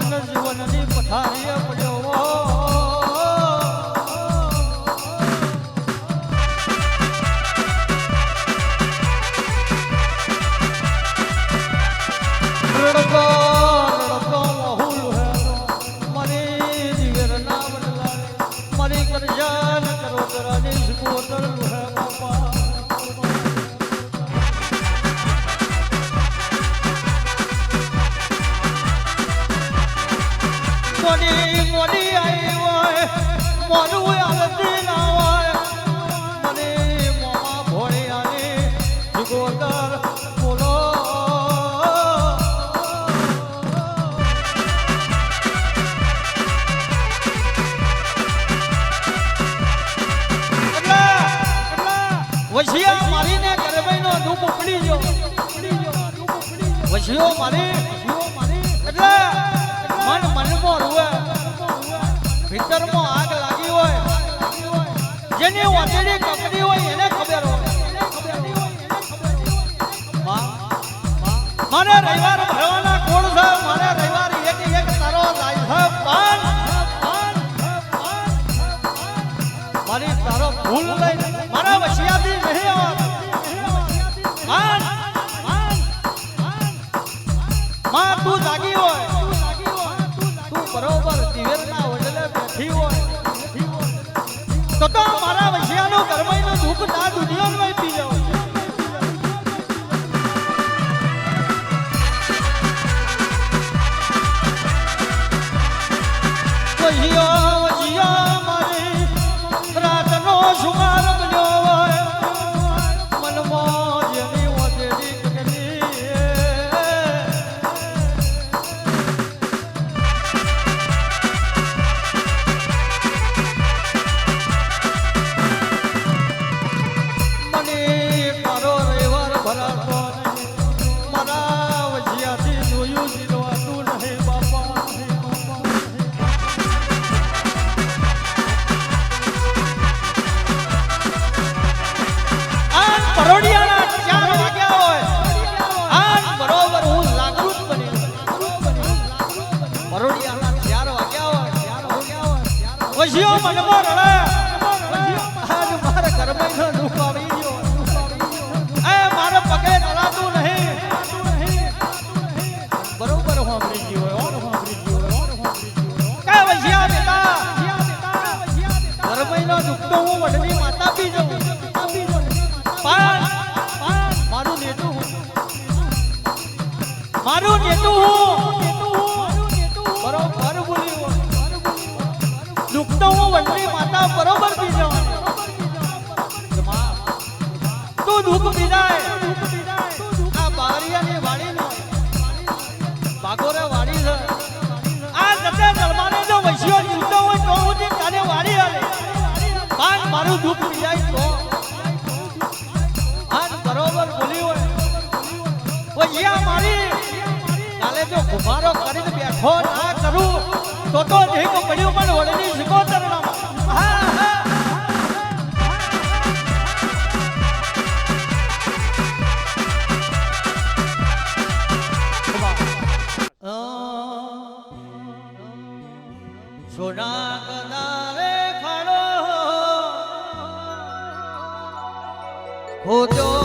જીવનની પથારી વશિયા મારીને ગરબાઈનો ધૂપ ઉપડી ગયો વશિયો મારી એટલે મન મનમાં રૂવે. ભીતરમાં જેની ઓચડી કકડી હોય એને ખબર હોય. મને રવિવાર ભરવાના કોણ છે? મને રવિવાર એક એક તારો જાય છે, પણ મારી તારો ભૂલ લઈને હસીઓ મનમાં રડે આજ મારા ઘરમાં નો દુખ આવી ગયો. એ મારા પગે ચલાતું નહીં. બરોબર હોમરી ગયો ગયો ઓર હોમરી ગયો કા વસિયા બેટા. હું વડની માતા પી જઉં. મારું નેતું હું. મારું નેતું હું. Oh, oh,